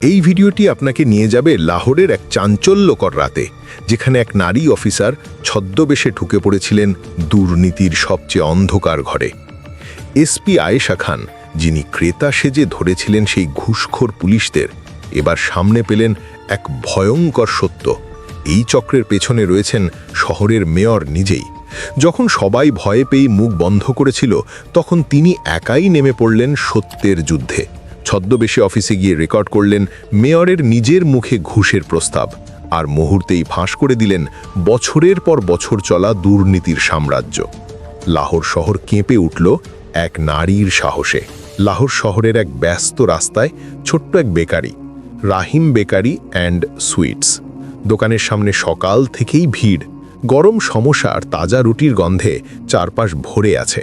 এই ভিডিওটি আপনাকে নিয়ে যাবে লাহোরের এক চাঞ্চল্যকর রাতে, যেখানে এক নারী অফিসার ছদ্মবেশে ঢুকে পড়েছিলেন দুর্নীতির সবচেয়ে অন্ধকার ঘরে। এসপি আয়েশা খান, যিনি ক্রেতা সেজে ধরেছিলেন সেই ঘুষখোর পুলিশদের, এবার সামনে পেলেন এক ভয়ঙ্কর সত্য। এই চক্রের পেছনে রয়েছেন শহরের মেয়র নিজেই। যখন সবাই ভয়ে পেয়ে মুখ বন্ধ করেছিল, তখন তিনি একাই নেমে পড়লেন সত্যের যুদ্ধে। ছদ্মবেশে অফিসে গিয়ে রেকর্ড করলেন মেয়রের নিজের মুখে ঘুষের প্রস্তাব। আর মুহূর্তেই ফাঁস করে দিলেন বছরের পর বছর চলা দুর্নীতির সাম্রাজ্য। লাহোর শহর কেঁপে উঠল এক নারীর সাহসে। লাহোর শহরের এক ব্যস্ত রাস্তায় ছোট্ট এক bakery, Rahim bakery and sweets. দোকানের সামনে সকাল থেকেই ভিড়। গরম সমস্যা আর তাজা রুটির গন্ধে চারপাশ ভরে আছে।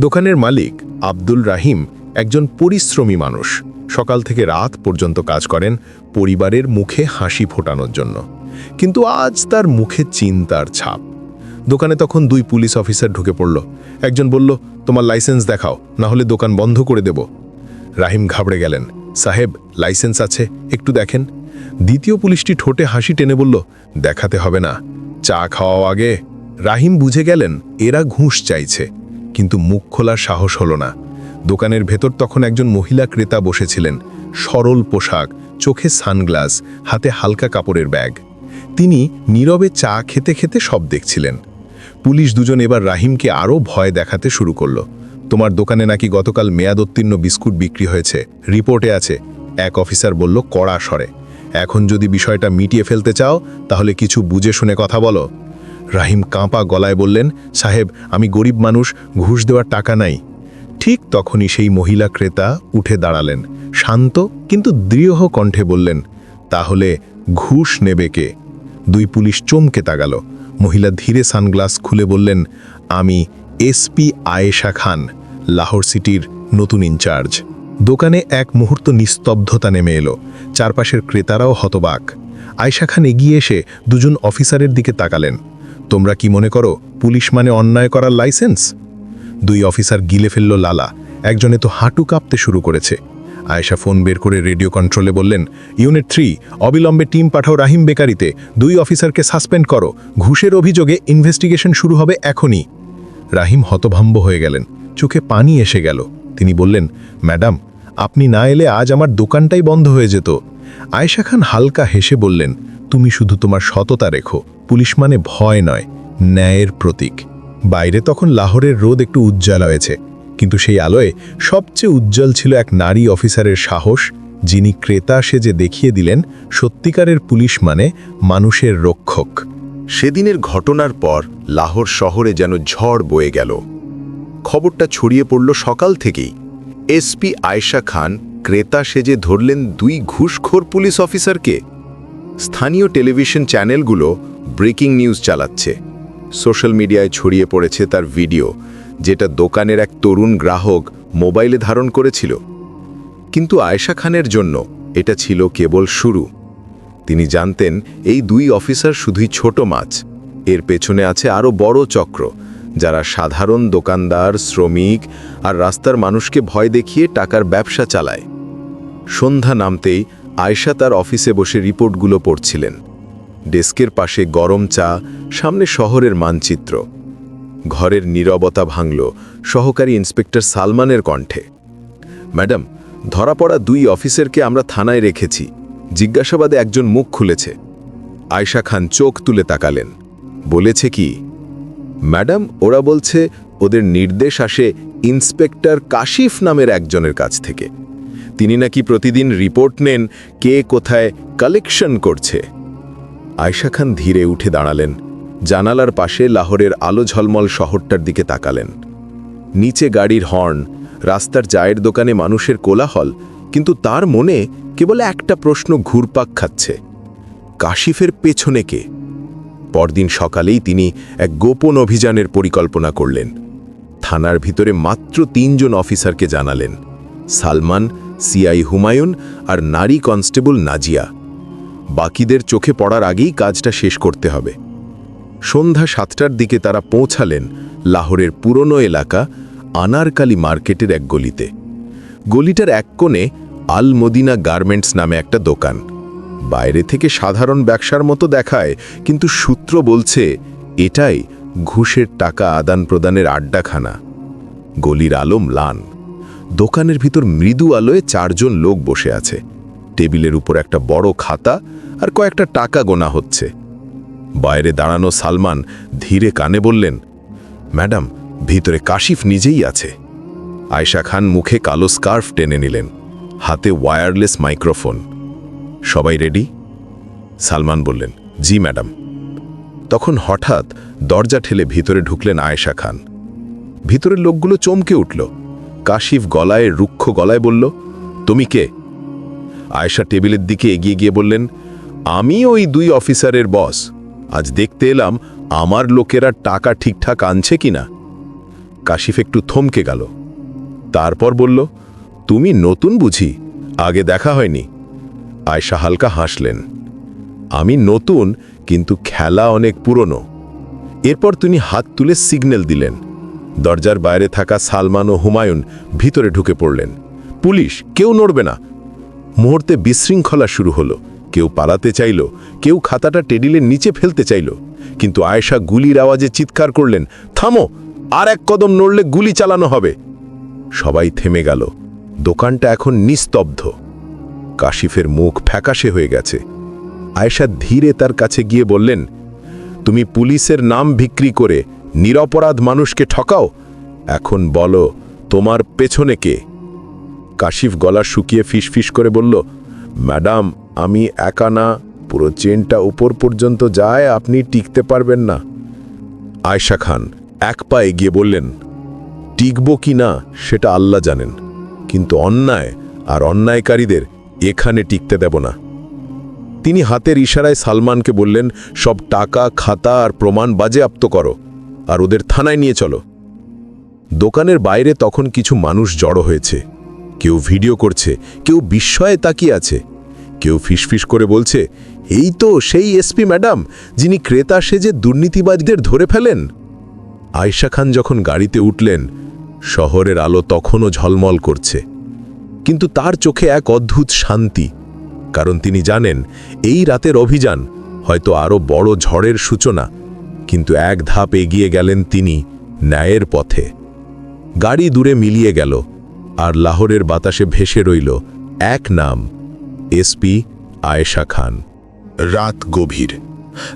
দোকানের মালিক আব্দুল রাহিম একজন পরিশ্রমী মানুষ। সকাল থেকে রাত পর্যন্ত কাজ করেন পরিবারের মুখে হাসি ফোটানোর জন্য। কিন্তু আজ তার মুখে চিন্তার ছাপ। দোকানে তখন দুই পুলিশ অফিসার ঢুকে পড়ল। একজন বলল, তোমার লাইসেন্স দেখাও, না হলে দোকান বন্ধ করে দেব। রাহিম ঘাবড়ে গেলেন। সাহেব, লাইসেন্স আছে, একটু দেখেন। দ্বিতীয় পুলিশটি ঠোঁটে হাসি টেনে বলল, দেখাতে হবে না। চা খাওয়াও আগে। রাহিম বুঝে গেলেন, এরা ঘুষ চাইছে। কিন্তু মুখ খোলার সাহস হলো না। দোকানের ভেতর তখন একজন মহিলা ক্রেতা বসেছিলেন। সরল পোশাক, চোখে সানগ্লাস, হাতে হালকা কাপড়ের ব্যাগ। তিনি নীরবে চা খেতে খেতে সব দেখছিলেন। পুলিশ দুজন এবার রাহিমকে আরও ভয় দেখাতে শুরু করল। তোমার দোকানে নাকি গতকাল মেয়াদোত্তীর্ণ বিস্কুট বিক্রি হয়েছে। রিপোর্টে আছে। এক অফিসার বলল, কড়া স্বরে এখন যদি বিষয়টা মিটিয়ে ফেলতে চাও, তাহলে কিছু বুঝে শুনে কথা বলো। রাহিম কাঁপা গলায় বললেন, সাহেব, আমি গরিব মানুষ, ঘুষ দেওয়ার টাকা নাই। ঠিক তখনই সেই মহিলা ক্রেতা উঠে দাঁড়ালেন। শান্ত কিন্তু দৃঢ় কণ্ঠে বললেন, তাহলে ঘুষ নেবে কে? দুই পুলিশ চমকে তাগাল মহিলা ধীরে সানগ্লাস খুলে বললেন, আমি এসপি আয়েশা খান, লাহোর সিটির নতুন ইনচার্জ। দোকানে এক মুহূর্ত নিস্তব্ধতা নেমে এলো। চারপাশের ক্রেতারাও হতবাক। আয়েশা খান এগিয়ে এসে দুজন অফিসারের দিকে তাকালেন। তোমরা কি মনে করো পুলিশ মানে অন্যায় করার লাইসেন্স? দুই অফিসার গিলে ফেলল লালা। একজনে তো হাঁটু কাঁপতে শুরু করেছে। আয়েশা ফোন বের করে রেডিও কন্ট্রোলে বললেন, ইউনিট থ্রি, অবিলম্বে টিম পাঠাও রাহিম বেকারিতে। দুই অফিসারকে সাসপেন্ড করো। ঘুষের অভিযোগে ইনভেস্টিগেশন শুরু হবে এখনই। রাহিম হতভম্ব হয়ে গেলেন। চোখে পানি এসে গেল। তিনি বললেন, ম্যাডাম, আপনি না এলে আজ আমার দোকানটাই বন্ধ হয়ে যেত। আয়েশা খান হালকা হেসে বললেন, তুমি শুধু তোমার সততা রেখো। পুলিশ মানে ভয় নয়, ন্যায়ের প্রতীক। বাইরে তখন লাহোরের রোদ একটু উজ্জ্বল হয়েছে, কিন্তু সেই আলোয় সবচেয়ে উজ্জ্বল ছিল এক নারী অফিসারের সাহস, যিনি ক্রেতা সেজে দেখিয়ে দিলেন সত্যিকারের পুলিশ মানে মানুষের রক্ষক। সেদিনের ঘটনার পর লাহোর শহরে যেন ঝড় বয়ে গেল। খবরটা ছড়িয়ে পড়ল সকাল থেকেই। এসপি আয়েশা খান ক্রেতা সেজে ধরলেন দুই ঘুষখোর পুলিশ অফিসারকে। স্থানীয় টেলিভিশন চ্যানেলগুলো ব্রেকিং নিউজ চালাচ্ছে। সোশ্যাল মিডিয়ায় ছড়িয়ে পড়েছে তার ভিডিও, যেটা দোকানের এক তরুণ গ্রাহক মোবাইলে ধারণ করেছিল। কিন্তু আয়েশা খানের জন্য এটা ছিল কেবল শুরু। তিনি জানতেন, এই দুই অফিসার শুধুই ছোট মাছ। এর পেছনে আছে আরও বড় চক্র, যারা সাধারণ দোকানদার, শ্রমিক আর রাস্তার মানুষকে ভয় দেখিয়ে টাকার ব্যবসা চালায়। সন্ধ্যা নামতেই আয়শা তার অফিসে বসে রিপোর্টগুলো পড়ছিলেন। ডেস্কের পাশে গরম চা, সামনে শহরের মানচিত্র। ঘরের নীরবতা ভাঙল সহকারী ইন্সপেক্টর সালমানের কণ্ঠে। ম্যাডাম, ধরা পড়া দুই অফিসারকে আমরা থানায় রেখেছি। জিজ্ঞাসাবাদে একজন মুখ খুলেছে। আয়শা খান চোখ তুলে তাকালেন। বলেছে কি, ম্যাডাম, ওরা বলছে ওদের নির্দেশ আসে ইন্সপেক্টর কাশিফ নামের একজনের কাছ থেকে। তিনি নাকি প্রতিদিন রিপোর্ট নেন কে কোথায় কালেকশন করছে। আয়শা খান ধীরে উঠে দাঁড়ালেন। জানালার পাশে লাহোরের আলো ঝলমল শহরটার দিকে তাকালেন। নিচে গাড়ির হর্ন, রাস্তার চায়ের দোকানে মানুষের কোলাহল, কিন্তু তার মনে কেবল একটা প্রশ্ন ঘুরপাক খাচ্ছে। কাশিফের পেছনে কে? পরদিন সকালেই তিনি এক গোপন অভিযানের পরিকল্পনা করলেন। থানার ভিতরে মাত্র তিনজন অফিসারকে জানালেন। সালমান, সিআই হুমায়ুন আর নারী কনস্টেবল নাজিয়া। বাকিদের চোখে পড়ার আগেই কাজটা শেষ করতে হবে। সন্ধ্যা সাতটার দিকে তারা পৌঁছালেন লাহোরের পুরনো এলাকা আনারকালি মার্কেটের এক গলিতে। গলিটার এক কোণে আল মদিনা গার্মেন্টস নামে একটা দোকান। বাইরে থেকে সাধারণ ব্যবসার মতো দেখায়, কিন্তু সূত্র বলছে এটাই ঘুষের টাকা আদান প্রদানের আড্ডাখানা। গলির আলো ম্লান। দোকানের ভিতর মৃদু আলোয় চারজন লোক বসে আছে। টেবিলের উপর একটা বড় খাতা আর কয়েকটা টাকা গোনা হচ্ছে। বাইরে দাঁড়ানো সালমান ধীরে কানে বললেন, ম্যাডাম, ভিতরে কাশিফ নিজেই আছে। আয়শা খান মুখে কালো স্কার্ফ টেনে নিলেন, হাতে ওয়্যারলেস মাইক্রোফোন। সবাই রেডি? সালমান বললেন, জি, ম্যাডাম। তখন হঠাৎ দরজা ঠেলে ভিতরে ঢুকলেন আয়েশা খান। ভিতরের লোকগুলো চমকে উঠল। কাশিফ গলায় রুক্ষ গলায় বলল, তুমি কে? আয়েশা টেবিলের দিকে এগিয়ে গিয়ে বললেন, আমি ওই দুই অফিসারের বস। আজ দেখতে এলাম আমার লোকেরা টাকা ঠিকঠাক আনছে কিনা। কাশিফ একটু থমকে গেল। তারপর বলল, তুমি নতুন বুঝি, আগে দেখা হয়নি। আয়শা হালকা হাসলেন, আমি নতুন, কিন্তু খেলা অনেক পুরনো। এরপর তিনি হাত তুলে সিগন্যাল দিলেন। দরজার বাইরে থাকা সালমান ও হুমায়ুন ভিতরে ঢুকে পড়লেন। পুলিশ, কেউ নড়বে না। মুহূর্তে বিশৃঙ্খলা শুরু হলো। কেউ পালাতে চাইল, কেউ খাতাটা টেডিলের নিচে ফেলতে চাইল। কিন্তু আয়েশা গুলির আওয়াজে চিৎকার করলেন, থামো, আর এক কদম নড়লে গুলি চালানো হবে। সবাই থেমে গেল। দোকানটা এখন নিস্তব্ধ। কাশিফের মুখ ফ্যাকাশে হয়ে গেছে। আয়েশা ধীরে তার কাছে গিয়ে বললেন, তুমি পুলিশের নাম বিক্রি করে নিরপরাধ মানুষকে ঠকাও। এখন বলো, তোমার পেছনে কে? কাশিফ গলা শুকিয়ে ফিসফিস করে বলল, ম্যাডাম, আমি একা না, পুরো চেনটা উপর পর্যন্ত যায়, আপনি টিকতে পারবেন না। আয়শা খান এক পা এগিয়ে বললেন, টিকব কি না, সেটা আল্লাহ জানেন। কিন্তু অন্যায় আর অন্যায়কারীদের এখানে টিকতে দেব না। তিনি হাতের ইশারায় সালমানকে বললেন, সব টাকা, খাতা আর প্রমাণ বাজেয়াপ্ত করো, আর ওদের থানায় নিয়ে চলো। দোকানের বাইরে তখন কিছু মানুষ জড়ো হয়েছে। কেউ ভিডিও করছে, কেউ বিস্ময়ে তাকিয়ে আছে। কেউ ফিসফিস করে বলছে, এই তো সেই এসপি ম্যাডাম, যিনি ক্রেতা সেজে দুর্নীতিবাজদের ধরে ফেলেন। আয়শা খান যখন গাড়িতে উঠলেন, শহরের আলো তখনও ঝলমল করছে। কিন্তু তার চোখে এক অদ্ভুত শান্তি, কারণ তিনি জানেন, এই রাতের অভিযান হয়তো আরও বড় ঝড়ের সূচনা, কিন্তু এক ধাপ এগিয়ে গেলেন তিনি ন্যায়ের পথে। গাড়ি দূরে মিলিয়ে গেল আর লাহোরের বাতাসে ভেসে রইল এক নাম এসপি আয়েশা খান। রাত গভীর।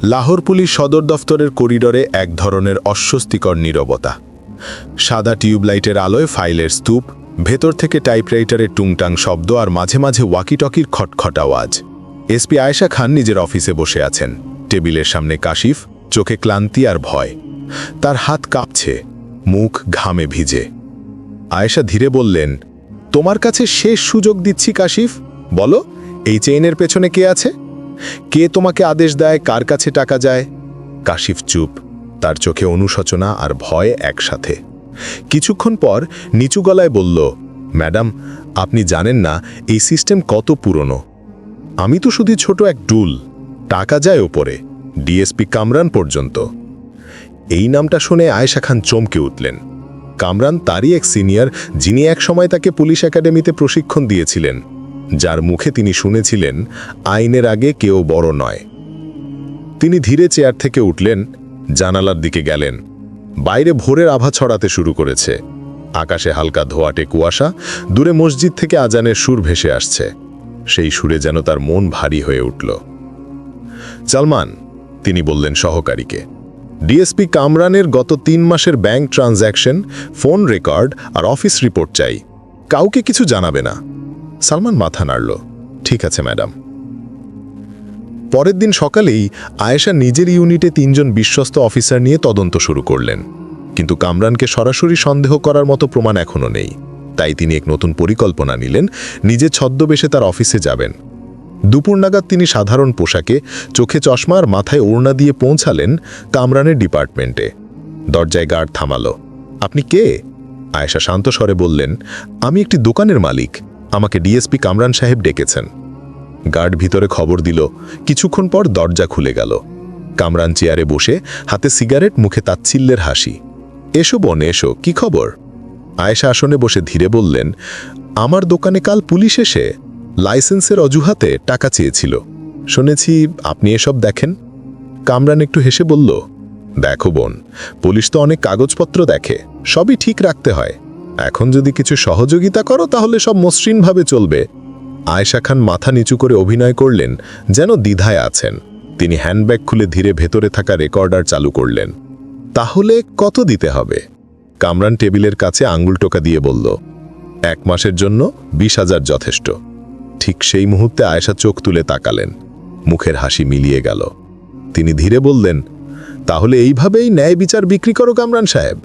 লাহোর পুলিশ সদর দফতরের করিডরে এক ধরনের অস্বস্তিকর নীরবতা। সাদা টিউবলাইটের আলোয় ফাইলের স্তূপ, ভেতর থেকে টাইপরাইটারের টুংটাং শব্দ আর মাঝে মাঝে ওয়াকিটকির খটখট আওয়াজ। এসপি আয়েশা খান নিজের অফিসে বসে আছেন। টেবিলের সামনে কাশিফ, চোখে ক্লান্তি আর ভয়। তার হাত কাঁপছে, মুখ ঘামে ভিজে। আয়েশা ধীরে বললেন, তোমার কাছে শেষ সুযোগ দিচ্ছি, কাশিফ। বলো, এই চেইনের পেছনে কে আছে? কে তোমাকে আদেশ দেয় কার কাছে টাকা যায়? কাশিফ চুপ, তার চোখে অনুশোচনা আর ভয় একসাথে। কিছুক্ষণ পর নিচু গলায় বলল, ম্যাডাম, আপনি জানেন না, এই সিস্টেম কত পুরনো। আমি তো শুধু ছোট এক ডুল, টাকা যায় ওপরে, ডিএসপি কামরান পর্যন্ত। এই নামটা শুনে আয়েশা খান চমকে উঠলেন। কামরান তারই এক সিনিয়র যিনি এক সময় তাকে পুলিশ একাডেমিতে প্রশিক্ষণ দিয়েছিলেন, যার মুখে তিনি শুনেছিলেন, আইনের আগে কেউ বড় নয়। তিনি ধীরে চেয়ার থেকে উঠলেন, জানালার দিকে গেলেন। বাইরে ভোরের আভা ছড়াতে শুরু করেছে। আকাশে হালকা ধোয়াটে কুয়াশা, দূরে মসজিদ থেকে আজানের সুর ভেসে আসছে। সেই সুরে যেন তার মন ভারী হয়ে উঠল। সালমান তিনি বললেন সহকারীকে ডিএসপি কামরানের গত তিন মাসের ব্যাংক ট্রানজ্যাকশন ফোন রেকর্ড আর অফিস রিপোর্ট চাই। কাউকে কিছু জানাবে না। সালমান মাথা নাড়ল। ঠিক আছে ম্যাডাম পরের দিন সকালেই আয়েশা নিজের ইউনিটে তিনজন বিশ্বস্ত অফিসার নিয়ে তদন্ত শুরু করলেন। কিন্তু কামরানকে সরাসরি সন্দেহ করার মতো প্রমাণ এখনও নেই। তাই তিনি এক নতুন পরিকল্পনা নিলেন, নিজে ছদ্মবেশে তার অফিসে যাবেন। দুপুর নাগাদ তিনি সাধারণ পোশাকে চোখে চশমা আর মাথায় ওড়না দিয়ে পৌঁছালেন কামরানের ডিপার্টমেন্টে। দরজায় গার্ড থামাল। আপনি কে? আয়েশা শান্ত স্বরে বললেন, আমি একটি দোকানের মালিক। আমাকে ডিএসপি কামরান সাহেব ডেকেছেন। গার্ড ভিতরে খবর দিল। কিছুক্ষণ পর দরজা খুলে গেল। কামরান চেয়ারে বসে হাতে সিগারেট, মুখে তাচ্ছিল্যের হাসি। এসো বোন, এসো, কি খবর? আয়েশা আসনে বসে ধীরে বললেন, আমার দোকানে কাল পুলিশ এসে লাইসেন্সের অজুহাতে টাকা চেয়েছিল। শুনেছি আপনি এসব দেখেন। কামরান একটু হেসে বলল, দেখো বোন, পুলিশ তো অনেক কাগজপত্র দেখে, সবই ঠিক রাখতে হয়। এখন যদি কিছু সহযোগিতা করো তাহলে সব মসৃণভাবে চলবে। আয়েশা খান মাথা নিচু করে অভিনয় করলেন, যেন দ্বিধায় আছেন। তিনি হ্যান্ডব্যাগ খুলে ধীরে ভেতরে থাকা রেকর্ডার চালু করলেন। তাহলে কত দিতে হবে? কামরান টেবিলের কাছে আঙ্গুল টোকা দিয়ে বলল, এক মাসের জন্য বিশ হাজার যথেষ্ট। ঠিক সেই মুহূর্তে আয়েশা চোখ তুলে তাকালেন। মুখের হাসি মিলিয়ে গেল। তিনি ধীরে বললেন, তাহলে এইভাবেই ন্যায় বিচার বিক্রি করো কামরান সাহেব।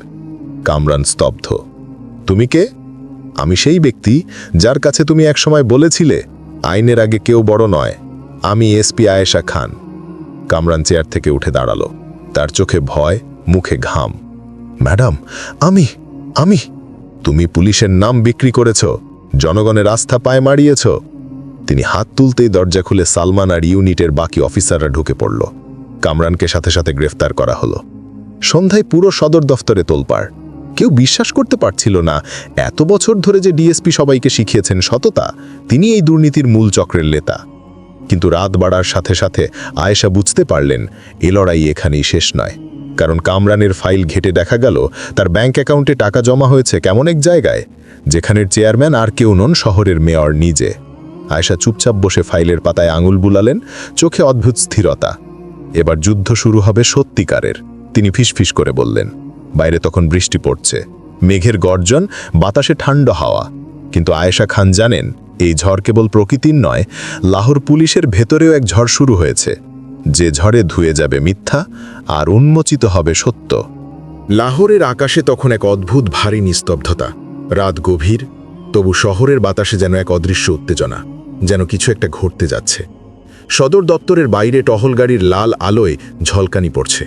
কামরান স্তব্ধ। তুমি কে? আমি সেই ব্যক্তি যার কাছে তুমি একসময় বলেছিলে, আইনের আগে কেউ বড় নয়। আমি এসপি আয়েশা খান। কামরান চেয়ার থেকে উঠে দাঁড়াল। তার চোখে ভয়, মুখে ঘাম। ম্যাডাম, আমি আমি, তুমি পুলিশের নাম বিক্রি করেছ, জনগণের আস্থা পায়ে মারিয়েছ। তিনি হাত তুলতেই দরজা খুলে সালমান আর ইউনিটের বাকি অফিসাররা ঢুকে পড়ল। কামরানকে সাথে সাথে গ্রেফতার করা হলো। সন্ধ্যায় পুরো সদর দফতরে তোলপাড়। কেউ বিশ্বাস করতে পারছিল না, এত বছর ধরে যে ডিএসপি সবাইকে শিখিয়েছেন সততা, তিনি এই দুর্নীতির মূল চক্রের নেতা। কিন্তু রাত বাড়ার সাথে সাথে আয়েশা বুঝতে পারলেন, এ লড়াই এখানেই শেষ নয়। কারণ কামরানের ফাইল ঘেটে দেখা গেল, তার ব্যাংক অ্যাকাউন্টে টাকা জমা হয়েছে কেমন এক জায়গায়, যেখানের চেয়ারম্যান আর কেউ নন শহরের মেয়র নিজে। আয়েশা চুপচাপ বসে ফাইলের পাতায় আঙুল বুলালেন, চোখে অদ্ভুত স্থিরতা। এবার যুদ্ধ শুরু হবে সত্যিকারের, তিনি ফিসফিস করে বললেন। বাইরে তখন বৃষ্টি পড়ছে, মেঘের গর্জন, বাতাসে ঠান্ডা হাওয়া। কিন্তু আয়েশা খান জানেন, এই ঝড় কেবল প্রকৃতির নয়, লাহোর পুলিশের ভেতরেও এক ঝড় শুরু হয়েছে। যে ঝড়ে ধুয়ে যাবে মিথ্যা, আর উন্মোচিত হবে সত্য। লাহোরের আকাশে তখন এক অদ্ভুত ভারী নিস্তব্ধতা। রাত গভীর, তবু শহরের বাতাসে যেন এক অদৃশ্য উত্তেজনা। যেন কিছু একটা ঘটতে যাচ্ছে। সদর দপ্তরের বাইরে টহল গাড়ির লাল আলোয় ঝলকানি পড়ছে।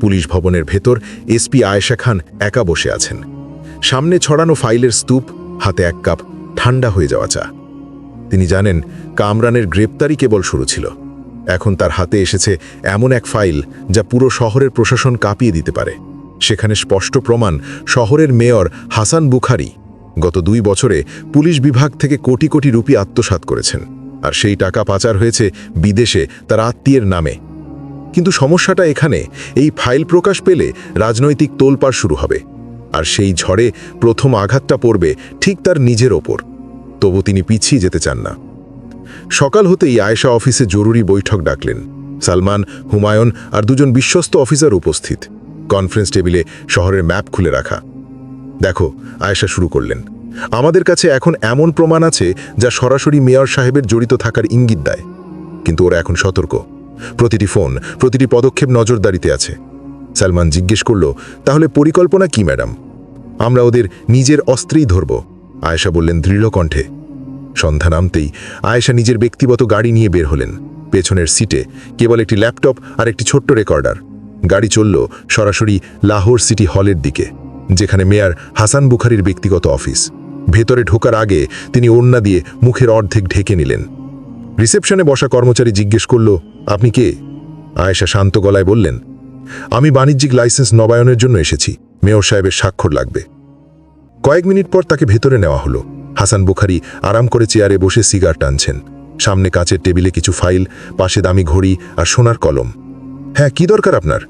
পুলিশ ভবনের ভেতর এসপি আয়েশা খান একা বসে আছেন। সামনে ছড়ানো ফাইলের স্তূপ, হাতে এক কাপ ঠান্ডা হয়ে যাওয়া চা। তিনি জানেন, কামরানের গ্রেপ্তারি কেবল শুরু ছিল। এখন তার হাতে এসেছে এমন এক ফাইল যা পুরো শহরের প্রশাসন কাঁপিয়ে দিতে পারে। সেখানে স্পষ্ট প্রমাণ শহরের মেয়র হাসান বুখারি গত দুই বছরে পুলিশ বিভাগ থেকে কোটি কোটি রুপি আত্মসাৎ করেছেন, আর সেই টাকা পাচার হয়েছে বিদেশে তার আত্মীয়ের নামে। কিন্তু সমস্যাটা এখানে, এই ফাইল প্রকাশ পেলে রাজনৈতিক তোলপাড় শুরু হবে, আর সেই ঝড়ে প্রথম আঘাতটা পড়বে ঠিক তার নিজের ওপর। তবু তিনি পিছিয়ে যেতে চান না। সকাল হতেই আয়েশা অফিসে জরুরি বৈঠক ডাকলেন। সালমান, হুমায়ুন আর দুজন বিশ্বস্ত অফিসার উপস্থিত। কনফারেন্স টেবিলে শহরের ম্যাপ খুলে রাখা। দেখো, আয়েশা শুরু করলেন। আমাদের কাছে এখন এমন প্রমাণ আছে যা সরাসরি মেয়র সাহেবের জড়িত থাকার ইঙ্গিত দেয়। কিন্তু ওরা এখন সতর্ক। প্রতিটি ফোন, প্রতিটি পদক্ষেপ নজরদারিতে আছে। সালমান জিজ্ঞেস করল, তাহলে পরিকল্পনা কি, ম্যাডাম? আমরা ওদের নিজের অস্ত্রেই ধরব, আয়েশা বললেন দৃঢ় কণ্ঠে। সন্ধ্যা নামতেই আয়েশা নিজের ব্যক্তিগত গাড়ি নিয়ে বের হলেন। পেছনের সিটে কেবল একটি ল্যাপটপ আর একটি ছোট্ট রেকর্ডার। গাড়ি চলল সরাসরি লাহোর সিটি হলের দিকে। যেখানে মেয়র হাসান বুখারির ব্যক্তিগত অফিস। ভেতরে ঢোকার আগে তিনি ওড়না দিয়ে মুখের অর্ধেক ঢেকে নিলেন। রিসেপশনে বসা কর্মচারী জিজ্ঞেস করল, আপনি কে? আয়েশা শান্ত গলায় বললেন, আমি বাণিজ্যিক লাইসেন্স নবায়নের জন্য এসেছি। মেয়র সাহেবের স্বাক্ষর লাগবে। কয়েক মিনিট পর তাকে ভেতরে নেওয়া হলো। হাসান বুখারি আরাম করে চেয়ারে বসে সিগার টানছেন। সামনে কাঁচের টেবিলে কিছু ফাইল, পাশে দামি ঘড়ি আর সোনার কলম। হ্যাঁ কি দরকার আপনার?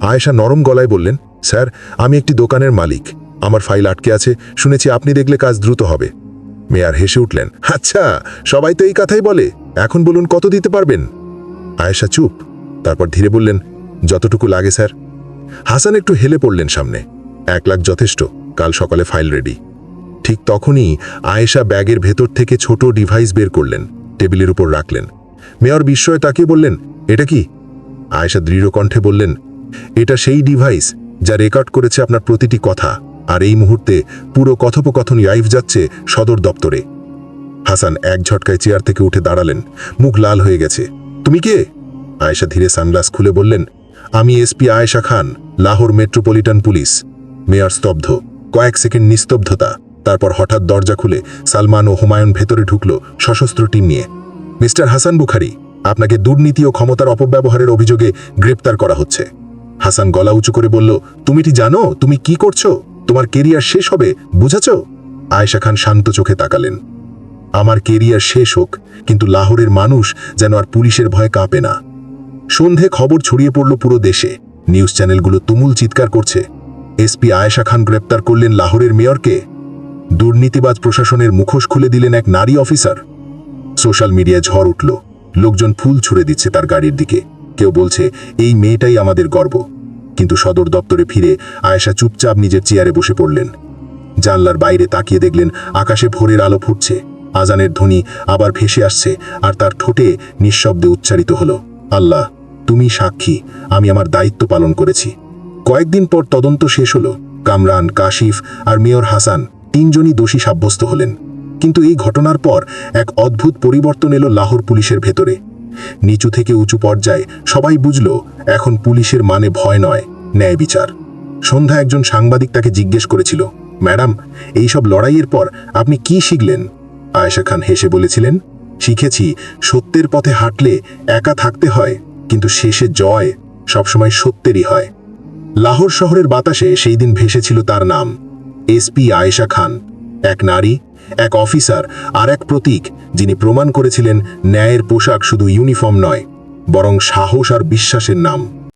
আয়েশা নরম গলায় বললেন স্যার, আমি একটি দোকানের মালিক। আমার ফাইল আটকে আছে, শুনেছি আপনি দেখলে কাজ দ্রুত হবে। মেয়ার হেসে উঠলেন আচ্ছা সবাই তো এই কথাই বলে, এখন বলুন কত দিতে পারবেন? আয়েশা চুপ, তারপর ধীরে বললেন, যতটুকু লাগে, স্যার। হাসান একটু হেলে পড়লেন সামনে, এক লাখ যথেষ্ট, কাল সকালে ফাইল রেডি। ঠিক তখনই আয়েশা ব্যাগের ভেতর থেকে ছোট ডিভাইস বের করলেন, টেবিলের উপর রাখলেন। মেয়র বিস্ময়ে তাকিয়ে বললেন, এটা কি? আয়েশা দৃঢ় কণ্ঠে বললেন, এটা সেই ডিভাইস যা রেকর্ড করেছে আপনার প্রতিটি কথা। আর এই মুহূর্তে পুরো কথোপকথন লাইভ যাচ্ছে সদর দপ্তরে। হাসান এক ঝটকায় চেয়ার থেকে উঠে দাঁড়ালেন। মুখ লাল হয়ে গেছে। তুমি কে? আয়েশা ধীরে সানগ্লাস খুলে বললেন, আমি SP Ayesha Khan, Lahore metropolitan police. Mayor স্তব্ধ। কয়েক সেকেন্ড নিস্তব্ধতা। তারপর হঠাৎ দরজা খুলে সালমান ও হুমায়ুন ভেতরে ঢুকল সশস্ত্র টিম নিয়ে। মিস্টার হাসান বুখারি, আপনাকে দুর্নীতি ও ক্ষমতার অপব্যবহারের অভিযোগে গ্রেপ্তার করা হচ্ছে। হাসান গলা উঁচু করে বলল, তুমি কি জানো? তুমি কি করছ? তোমার কেরিয়ার শেষ হবে, বুঝাছ? আয়েশা খান শান্ত চোখে তাকালেন। আমার কেরিয়ার শেষ হোক, কিন্তু লাহোরের মানুষ যেন আর পুলিশের ভয়ে কাঁপে না। সন্ধে খবর ছড়িয়ে পড়ল পুরো দেশে। নিউজ চ্যানেলগুলো তুমুল চিৎকার করছে। এসপি আয়েশা খান গ্রেপ্তার করলেন লাহোরের মেয়রকে। দুর্নীতিবাজ প্রশাসনের মুখোশ খুলে দিলেন এক নারী অফিসার। সোশ্যাল মিডিয়ায় ঝড় উঠল। লোকজন ফুল ছুড়ে দিচ্ছে তার গাড়ির দিকে। কেউ বলছে, এই মেয়েটাই আমাদের গর্ব। কিন্তু সদর দপ্তরে ফিরে আয়েশা চুপচাপ নিজের চেয়ারে বসে পড়লেন। জানলার বাইরে তাকিয়ে দেখলেন আকাশে ভোরের আলো ফুটছে। আজানের ধ্বনি আবার ভেসে আসছে আর তার ঠোঁটে নিঃশব্দে উচ্চারিত হলো, আল্লাহ, তুমি সাক্ষী, আমি আমার দায়িত্ব পালন করেছি। কয়েকদিন পর তদন্ত শেষ হলো। কামরান, কাশিফ আর মেয়র হাসান তিনজনই দোষী সাব্যস্ত হলেন। কিন্তু এই ঘটনার পর এক অদ্ভুত পরিবর্তন এলো লাহোর পুলিশের ভেতরে। নিচু থেকে উঁচু পর্যায়ে সবাই বুঝল, এখন পুলিশের মানে ভয় নয়, ন্যায় বিচার। সন্ধ্যা একজন সাংবাদিক তাকে জিজ্ঞেস করেছিল, ম্যাডাম এইসব লড়াইয়ের পর আপনি কি শিখলেন? আয়েশা খান হেসে বলেছিলেন, শিখেছি, সত্যের পথে হাঁটলে একা থাকতে হয়, কিন্তু শেষে জয় সবসময় সত্যেরই হয়। লাহোর শহরের বাতাসে সেই দিন ভেসেছিল তার নাম এসপি আয়েশা খান, এক নারী এক অফিসার আর এক প্রতীক, যিনি প্রমাণ করেছিলেন ন্যায়ের পোশাক শুধু ইউনিফর্ম নয়, বরং সাহস আর বিশ্বাসের নাম।